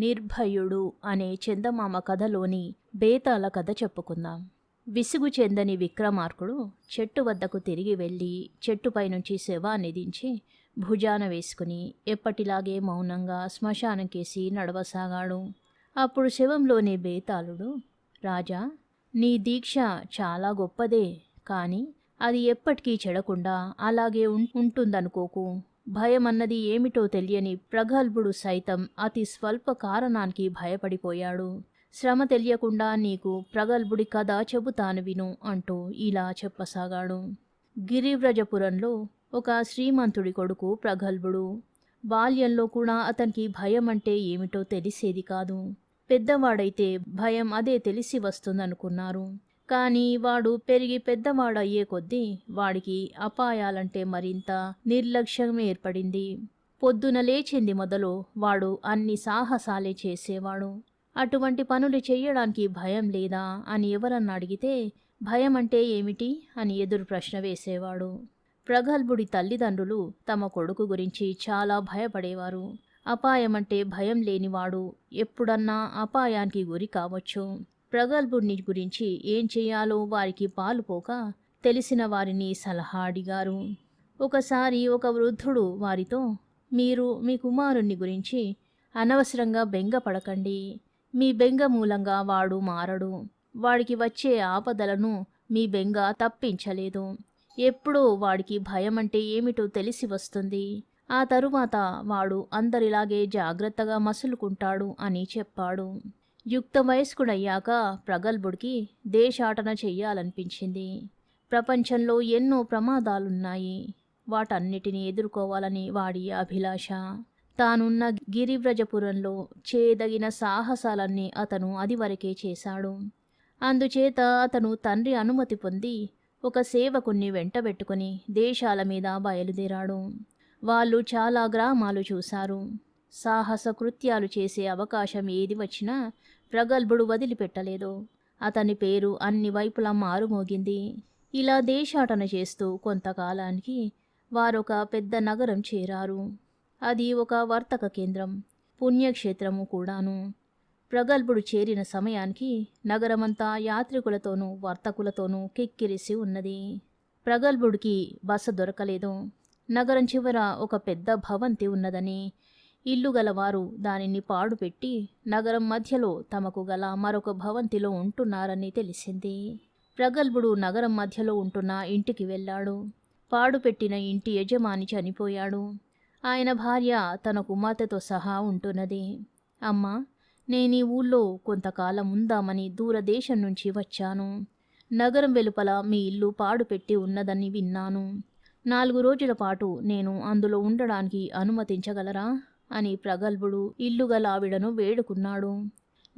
నిర్భయుడు అనే చందమామ కథలోని బేతాల కథ చెప్పుకుందాం. విసుగు చెందని విక్రమార్కుడు చెట్టు వద్దకు తిరిగి వెళ్ళి చెట్టుపై నుంచి శవాన్ని దించి భుజాన వేసుకుని ఎప్పటిలాగే మౌనంగా శ్మశానంకేసి నడవసాగాడు. అప్పుడు శవంలోని బేతాళుడు రాజా నీ దీక్ష చాలా గొప్పదే కానీ అది ఎప్పటికీ చెడకుండా అలాగే ఉం- ఉంటుందనుకోకు. భయం అన్నది ఏమిటో తెలియని ప్రగల్భుడు సైతం అతి స్వల్ప కారణానికి భయపడిపోయాడు. శ్రమ తెలియకుండా నీకు ప్రగల్భుడి కథ చెబుతాను విను అంటూ ఇలా చెప్పసాగాడు. గిరివ్రజపురంలో ఒక శ్రీమంతుడి కొడుకు ప్రగల్భుడు. బాల్యంలో కూడా అతనికి భయం అంటే ఏమిటో తెలిసేది కాదు. పెద్దవాడైతే భయం అదే తెలిసి వస్తుందనుకున్నారు. కానీ వాడు పెరిగి పెద్దవాడయ్యే కొద్దీ వాడికి అపాయాలంటే మరింత నిర్లక్ష్యం ఏర్పడింది. పొద్దున లేచింది మొదలు వాడు అన్ని సాహసాలే చేసేవాడు. అటువంటి పనులు చేయడానికి భయం లేదా అని ఎవరన్నా అడిగితే భయం అంటే ఏమిటి అని ఎదురు ప్రశ్న వేసేవాడు. ప్రగల్భుడి తల్లిదండ్రులు తమ కొడుకు గురించి చాలా భయపడేవారు. అపాయమంటే భయం లేనివాడు ఎప్పుడన్నా అపాయానికి గురి కావచ్చు. ప్రగల్భుడిని గురించి ఏం చేయాలో వారికి పాలుపోక తెలిసిన వారిని సలహా అడిగారు. ఒకసారి ఒక వృద్ధుడు వారితో మీరు మీ కుమారుణ్ణి గురించి అనవసరంగా బెంగ పడకండి. మీ బెంగ మూలంగా వాడు మారడు. వాడికి వచ్చే ఆపదలను మీ బెంగ తప్పించలేదు. ఎప్పుడో వాడికి భయం అంటే ఏమిటో తెలిసి వస్తుంది. ఆ తరువాత వాడు అందరిలాగే జాగ్రత్తగా మసులుకుంటాడు అని చెప్పాడు. యుక్త వయస్కుడయ్యాక ప్రగల్భుడికి దేశాటన చెయ్యాలనిపించింది. ప్రపంచంలో ఎన్నో ప్రమాదాలున్నాయి. వాటన్నిటిని ఎదుర్కోవాలని వాడి అభిలాష. తానున్న గిరివ్రజపురంలో చేయదగిన సాహసాలన్నీ అతను అదివరకే చేశాడు. అందుచేత అతను తండ్రి అనుమతి పొంది ఒక సేవకుణ్ణి వెంటబెట్టుకుని దేశాల మీద బయలుదేరాడు. వాళ్ళు చాలా గ్రామాలు చూశారు. సాహస కృత్యాలు చేసే అవకాశం ఏది వచ్చినా ప్రగల్భుడు వదిలిపెట్టలేదు. అతని పేరు అన్ని వైపులా మారుమోగింది. ఇలా దేశాటన చేస్తూ కొంతకాలానికి వారొక పెద్ద నగరం చేరారు. అది ఒక వర్తక కేంద్రం పుణ్యక్షేత్రము కూడాను. ప్రగల్భుడు చేరిన సమయానికి నగరమంతా యాత్రికులతోనూ వర్తకులతోనూ కిక్కిరిసి ఉన్నది. ప్రగల్భుడికి బస దొరకలేదు. నగరం చివర ఒక పెద్ద భవంతి ఉన్నదని ఇల్లు గలవారు దానిని పాడుపెట్టి నగరం మధ్యలో తమకు గల మరొక భవంతిలో ఉంటున్నారని తెలిసింది. ప్రగల్భుడు నగరం మధ్యలో ఉంటున్న ఇంటికి వెళ్ళాడు. పాడుపెట్టిన ఇంటి యజమాని చనిపోయాడు. ఆయన భార్య తన కుమార్తెతో సహా ఉంటున్నది. అమ్మా నేను ఈ ఊళ్ళో కొంతకాలం ఉందామని దూరదేశం నుంచి వచ్చాను. నగరం వెలుపల మీ ఇల్లు పాడుపెట్టి ఉన్నదని విన్నాను. నాలుగు రోజుల పాటు నేను అందులో ఉండడానికి అనుమతించగలరా? అని ప్రగల్భుడు ఇల్లుగల ఆవిడను వేడుకున్నాడు.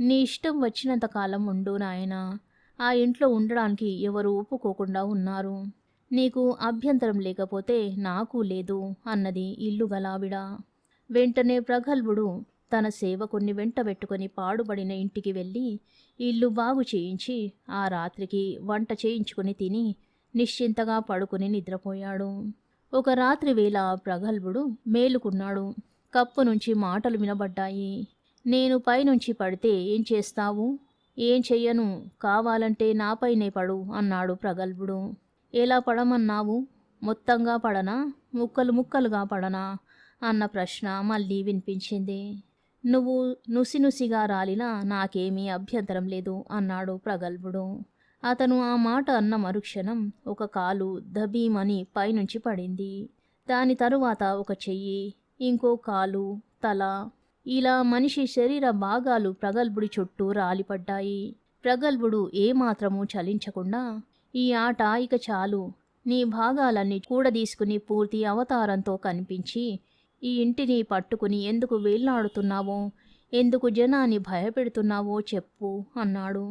నీ ఇష్టం వచ్చినంత కాలం ఉండు నాయనా. ఆ ఇంట్లో ఉండడానికి ఎవరు ఒప్పుకోకుండా ఉన్నారు. నీకు అభ్యంతరం లేకపోతే నాకు లేదు అన్నది ఇల్లు గలావిడ వెంటనే ప్రగల్భుడు తన సేవకుణ్ణి వెంటబెట్టుకుని పాడుబడిన ఇంటికి వెళ్ళి ఇల్లు బాగు చేయించి ఆ రాత్రికి వంట చేయించుకుని తిని నిశ్చింతగా పడుకుని నిద్రపోయాడు. ఒక రాత్రి వేళ ప్రగల్భుడు మేలుకున్నాడు. కప్పు నుంచి మాటలు వినబడ్డాయి. నేను పైనుంచి పడితే ఏం చేస్తావు? ఏం చెయ్యను? కావాలంటే నాపైనే పడు అన్నాడు ప్రగల్భుడు. ఎలా పడమన్నావు? మొత్తంగా పడనా? ముక్కలు ముక్కలుగా పడనా? అన్న ప్రశ్న మళ్ళీ వినిపించింది. నువ్వు నుసినుసిగా రాలినా నాకేమీ అభ్యంతరం లేదు అన్నాడు ప్రగల్భుడు. అతను ఆ మాట అన్న మరుక్షణం ఒక కాలు దబీమని పైనుంచి పడింది. దాని తరువాత ఒక చెయ్యి ఇంకో కాలు తల ఇలా మనిషి శరీర భాగాలు ప్రగల్భుడి చుట్టూ రాలిపడ్డాయి. ప్రగల్భుడు ఏమాత్రమూ చలించకుండా ఈ ఆట ఇక చాలు. నీ భాగాలన్నీ కూడదీసుకుని పూర్తి అవతారంతో కనిపించి ఈ ఇంటిని పట్టుకుని ఎందుకు వేళ్ళాడుతున్నావో ఎందుకు జనాన్ని భయపెడుతున్నావో చెప్పు అన్నాడు.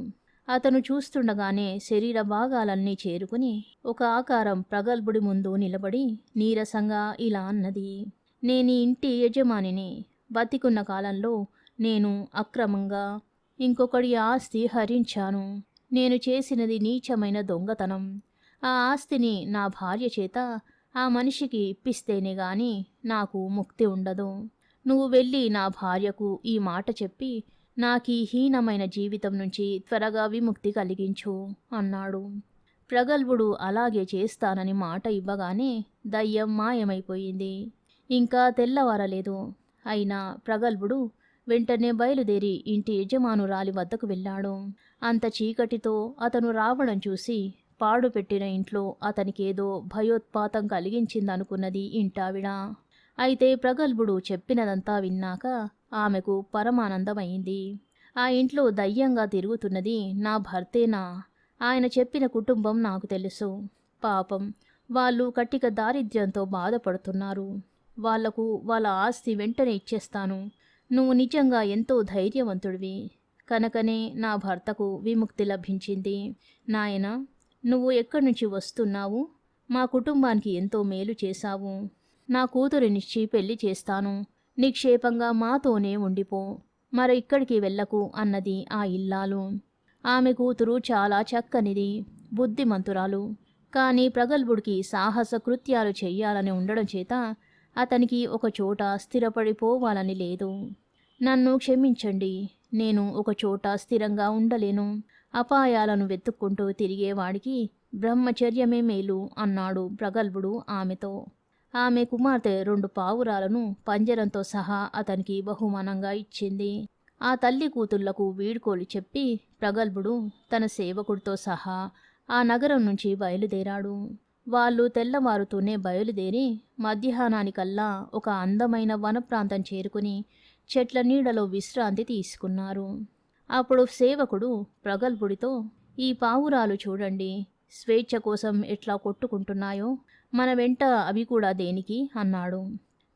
అతను చూస్తుండగానే శరీర భాగాలన్నీ చేరుకుని ఒక ఆకారం ప్రగల్భుడి ముందు నిలబడి నీరసంగా ఇలా అన్నది. నేను ఈ ఇంటి యజమానిని బతికున్న కాలంలో నేను అక్రమంగా ఇంకొకడి ఆస్తి హరించాను. నేను చేసినది నీచమైన దొంగతనం. ఆ ఆస్తిని నా భార్య చేత ఆ మనిషికి ఇప్పిస్తేనే గాని నాకు ముక్తి ఉండదు. నువ్వు వెళ్ళి నా భార్యకు ఈ మాట చెప్పి నాకీ హీనమైన జీవితం నుంచి త్వరగా విముక్తి కలిగించు అన్నాడు. ప్రగల్భుడు అలాగే చేస్తానని మాట ఇవ్వగానే దయ్యం మాయమైపోయింది. ఇంకా తెల్లవారలేదు. అయినా ప్రగల్భుడు వెంటనే బయలుదేరి ఇంటి యజమానురాలి వద్దకు వెళ్ళాడు. అంత చీకటితో అతను రావడం చూసి పాడు పెట్టిన ఇంట్లో అతనికేదో భయోత్పాతం కలిగించిందనుకున్నది ఇంటావిడ. అయితే ప్రగల్భుడు చెప్పినదంతా విన్నాక ఆమెకు పరమానందమైంది. ఆ ఇంట్లో దయ్యంగా తిరుగుతున్నది నా భర్తేనా? ఆయన చెప్పిన కుటుంబం నాకు తెలుసు. పాపం వాళ్ళు కట్టిక దారిద్ర్యంతో బాధపడుతున్నారు. వాళ్ళకు వాళ్ళ ఆస్తి వెంటనే ఇచ్చేస్తాను. నువ్వు నిజంగా ఎంతో ధైర్యవంతుడివి. కనుకనే నా భర్తకు విముక్తి లభించింది. నాయన నువ్వు ఎక్కడి నుంచి వస్తున్నావు? మా కుటుంబానికి ఎంతో మేలు చేశావు. నా కూతురినిచ్చి పెళ్ళి చేస్తాను. నిక్షేపంగా మాతోనే ఉండిపో. మరి ఇక్కడికి వెళ్ళకు అన్నది ఆ ఇల్లాలు. ఆమె కూతురు చాలా చక్కనిది బుద్ధిమంతురాలు. కానీ ప్రగల్భుడికి సాహస కృత్యాలు చెయ్యాలని ఉండడం చేత అతనికి ఒక చోట స్థిరపడిపోవాలని లేదు. నన్ను క్షమించండి. నేను ఒక చోట స్థిరంగా ఉండలేను. అపాయాలను వెతుక్కుంటూ తిరిగేవాడికి బ్రహ్మచర్యమే మేలు అన్నాడు ప్రగల్భుడు ఆమెతో. ఆమె కుమార్తె రెండు పావురాలను పంజరంతో సహా అతనికి బహుమానంగా ఇచ్చింది. ఆ తల్లి కూతుళ్ళకు వీడ్కోలు చెప్పి ప్రగల్భుడు తన సేవకుడితో సహా ఆ నగరం నుంచి బయలుదేరాడు. వాళ్ళు తెల్లవారుతూనే బయలుదేరి మధ్యాహ్నానికల్లా ఒక అందమైన వనప్రాంతం చేరుకుని చెట్ల నీడలో విశ్రాంతి తీసుకున్నారు. అప్పుడు సేవకుడు ప్రగల్భుడితో ఈ పావురాలు చూడండి స్వేచ్ఛ కోసం ఎట్లా కొట్టుకుంటున్నాయో మన వెంట అవి కూడా దేనికి అన్నాడు.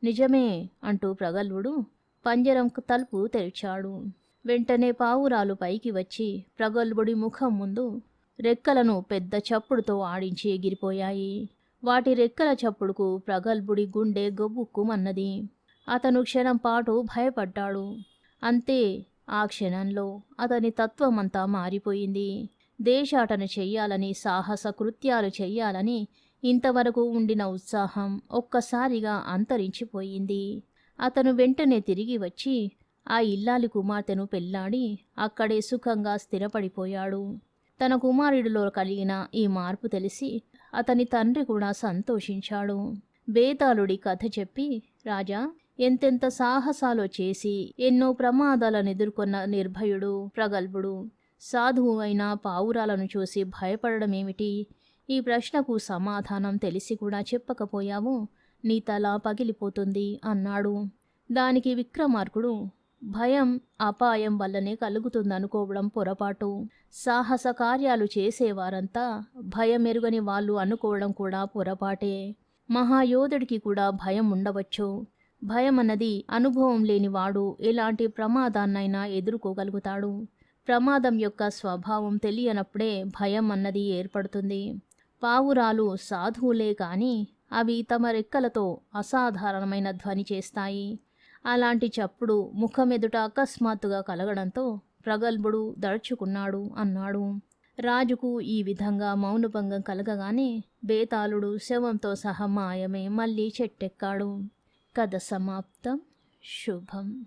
నిజమే అంటూ ప్రగల్భుడు పంజరం తలుపు తెరిచాడు. వెంటనే పావురాలు పైకి వచ్చి ప్రగల్భుడి ముఖం ముందు రెక్కలను పెద్ద చప్పుడుతో ఆడించి ఎగిరిపోయాయి. వాటి రెక్కల చప్పుడుకు ప్రగల్భుడి గుండె గొబ్బుక్కుమన్నది అతను క్షణం పాటు భయపడ్డాడు. అంతే ఆ క్షణంలో అతని తత్వమంతా మారిపోయింది. దేశాటన చెయ్యాలని సాహస కృత్యాలు చెయ్యాలని ఇంతవరకు ఉండిన ఉత్సాహం ఒక్కసారిగా అంతరించిపోయింది. అతను వెంటనే తిరిగి వచ్చి ఆ ఇల్లాలి కుమార్తెను పెళ్ళాడి అక్కడే సుఖంగా స్థిరపడిపోయాడు. తన కుమారుడిలో కలిగిన ఈ మార్పు తెలిసి అతని తండ్రి కూడా సంతోషించాడు. బేతాళుడి కథ చెప్పి రాజా ఎంతెంత సాహసాలు చేసి ఎన్నో ప్రమాదాలను ఎదుర్కొన్న నిర్భయుడు ప్రగల్భుడు సాధువు అయిన పావురాలను చూసి భయపడడమేమిటి ఈ ప్రశ్నకు సమాధానం తెలిసి కూడా చెప్పకపోయావు నీ తల పగిలిపోతుంది అన్నాడు. దానికి విక్రమార్కుడు భయం అపాయం వల్లనే కలుగుతుందనుకోవడం పొరపాటు. సాహస కార్యాలు చేసేవారంతా భయమెరుగని వాళ్ళు అనుకోవడం కూడా పొరపాటే. మహాయోధుడికి కూడా భయం ఉండవచ్చు. భయం అన్నది అనుభవం లేనివాడు ఎలాంటి ప్రమాదాన్నైనా ఎదుర్కోగలుగుతాడు. ప్రమాదం యొక్క స్వభావం తెలియనప్పుడే భయం అన్నది ఏర్పడుతుంది. పావురాలు సాధువులే కానీ అవి తమ రెక్కలతో అసాధారణమైన ధ్వని చేస్తాయి. అలాంటి చప్పుడు ముఖమెదుట అకస్మాత్తుగా కలగడంతో ప్రగల్భుడు దడుచుకున్నాడు అన్నాడు. రాజుకు ఈ విధంగా మౌనభంగం కలగగానే బేతాళుడు శవంతో సహా మాయమే మళ్ళీ చెట్టెక్కాడు. కథ సమాప్తం. శుభం.